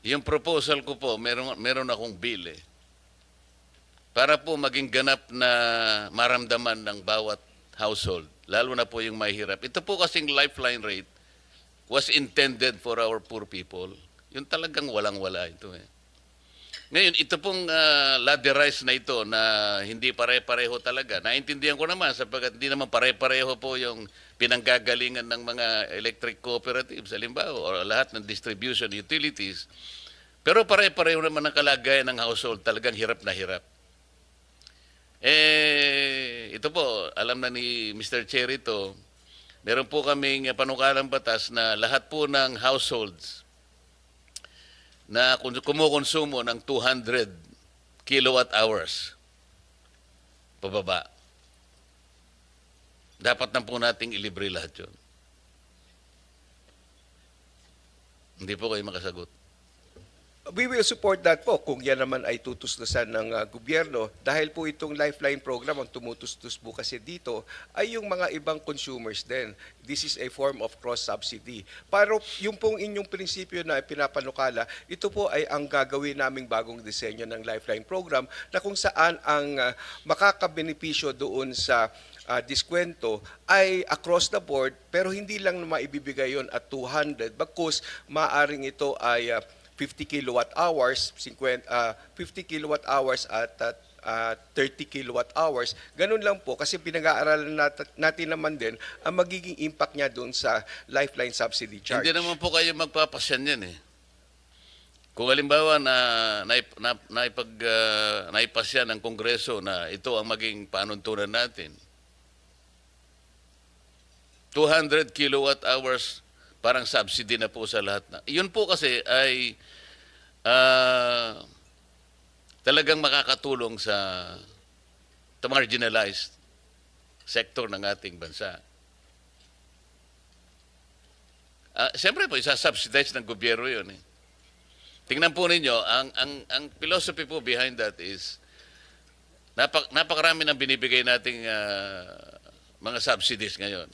yung proposal ko po, meron, meron akong bill eh. Para po maging ganap na maramdaman ng bawat household, lalo na po yung mahirap. Ito po kasing lifeline rate was intended for our poor people. Yung talagang walang-wala ito eh. Ngayon, ito pong uh, ladderized na ito na hindi pare-pareho talaga. Naintindihan ko naman sapagkat hindi naman pare-pareho po yung pinanggagalingan ng mga electric cooperatives, halimbawa, o lahat ng distribution utilities. Pero pare-pareho naman ang kalagayan ng household, talagang hirap na hirap. Eh, ito po, alam na ni Mr. Chair ito, meron po kaming panukalang batas na lahat po ng households na kumukonsumo ng 200 kilowatt hours pababa. Dapat na po nating ilibre lahat yun. Hindi po kayo makasagot. We will support that po kung yan naman ay tutustusan ng ah, gobyerno dahil po itong Lifeline program ang tumutustos po kasi dito ay yung mga ibang consumers din. This is a form of cross-subsidy. Pero yung pong inyong prinsipyo na pinapanukala, ito po ay ang gagawin naming bagong disenyo ng Lifeline program na kung saan ang ah, makakabenepisyo doon sa uh, diskwento ay across the board pero hindi lang maibibigay yon at 200 bagkus maaring ito ay uh, 50 kilowatt hours 50 uh, 50 kilowatt hours at uh, uh, 30 kilowatt hours ganun lang po kasi pinag-aaralan nat- natin naman din ang magiging impact niya doon sa lifeline subsidy charge Hindi naman po kayo magpapasyan yan eh. Kung halimbawa na naip, na, naipag, uh, naipasya ng Kongreso na ito ang maging panuntunan natin, 200 kilowatt hours parang subsidy na po sa lahat na. Yun po kasi ay ah, talagang makakatulong sa the marginalized sector ng ating bansa. Ah, Siyempre po, isa-subsidize ng gobyerno yun. Eh. Tingnan po ninyo, ang, ang, ang philosophy po behind that is napak, napakarami ng binibigay nating ah, mga subsidies ngayon.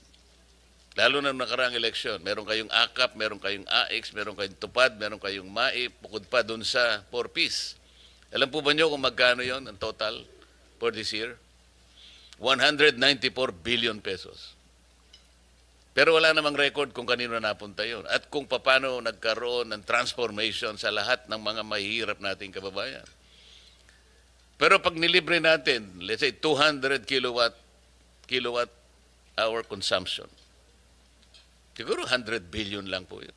Lalo na nakaraang eleksyon. Meron kayong AKAP, meron kayong AX, meron kayong TUPAD, meron kayong MAIP, bukod pa dun sa 4Ps. Alam po ba nyo kung magkano yon ang total for this year? 194 billion pesos. Pero wala namang record kung kanino napunta yon at kung paano nagkaroon ng transformation sa lahat ng mga mahihirap nating kababayan. Pero pag nilibre natin, let's say 200 kilowatt kilowatt hour consumption, siguro 100 billion lang po yun.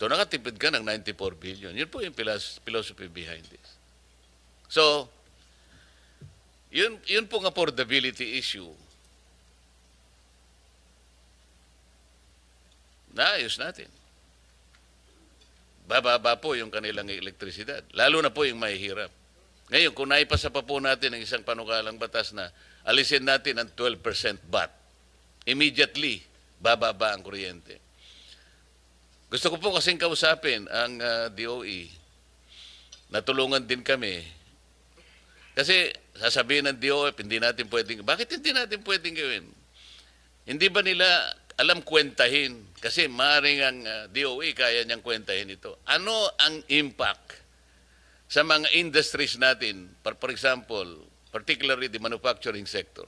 So nakatipid ka ng 94 billion. Yun po yung philos- philosophy behind this. So, yun, yun pong affordability issue naayos natin. Bababa po yung kanilang elektrisidad. Lalo na po yung mahihirap. Ngayon, kung naipasa pa po natin ang isang panukalang batas na alisin natin ang 12% VAT, immediately, bababa ang kuryente. Gusto ko po kasing kausapin ang ah, DOE. Natulungan din kami. Kasi sasabihin ng DOE, hindi natin pwedeng, bakit hindi natin pwedeng gawin? Hindi ba nila alam kwentahin? Kasi maaaring ang ah, DOE kaya niyang kwentahin ito. Ano ang impact sa mga industries natin, for, for example, particularly the manufacturing sector?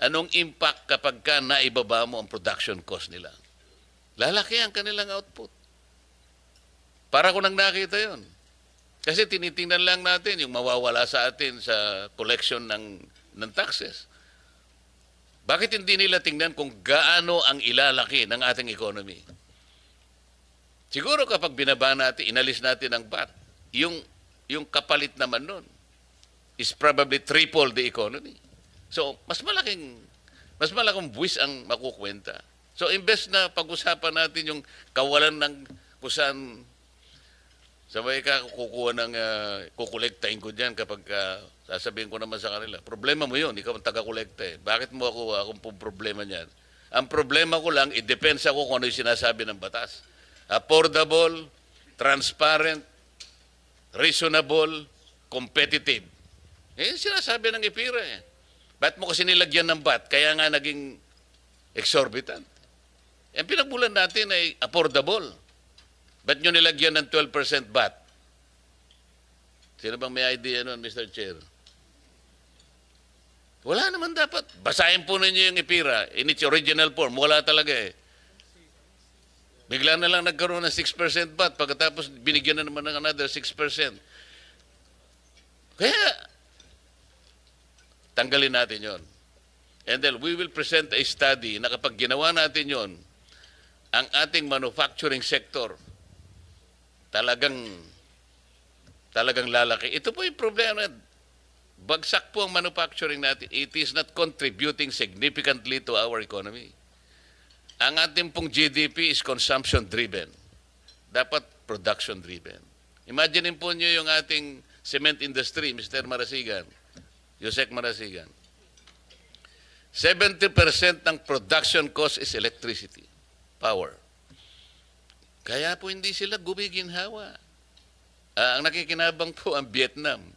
Anong impact kapag ka naibaba mo ang production cost nila? Lalaki ang kanilang output. Para ko nang nakita yon. Kasi tinitingnan lang natin yung mawawala sa atin sa collection ng, ng taxes. Bakit hindi nila tingnan kung gaano ang ilalaki ng ating economy? Siguro kapag binaba natin, inalis natin ang VAT, yung, yung kapalit naman nun is probably triple the economy. So, mas malaking, mas malaking buwis ang makukwenta. So, imbes na pag-usapan natin yung kawalan ng kusan Sabay ka kukuha ng uh, kukolektahin ko diyan kapag ah, sasabihin ko naman sa kanila. Problema mo 'yun, ikaw ang taga-kolekta eh. Bakit mo ako akong po problema niyan? Ang problema ko lang, i-depends ako kung ano yung sinasabi ng batas. Affordable, transparent, reasonable, competitive. Eh, sinasabi ng IPIRA eh. Ba't mo kasi nilagyan ng bat? Kaya nga naging exorbitant. Ang pinagbulan natin ay affordable. Ba't nyo nilagyan ng 12% VAT? Sino bang may idea nun, Mr. Chair? Wala naman dapat. Basahin po ninyo yung IPIRA in its original form. Wala talaga eh. Bigla na lang nagkaroon ng 6% VAT pagkatapos binigyan na naman ng another 6%. Kaya, tanggalin natin yon. And then we will present a study na kapag ginawa natin yon, ang ating manufacturing sector talagang talagang lalaki. Ito po yung problema. Bagsak po ang manufacturing natin. It is not contributing significantly to our economy. Ang ating pong GDP is consumption-driven. Dapat production-driven. Imagine po nyo yung ating cement industry, Mr. Marasigan, Yusek Marasigan. 70% ng production cost is electricity, power. Kaya po hindi sila gumiginhawa. Ah, ang nakikinabang po ang Vietnam.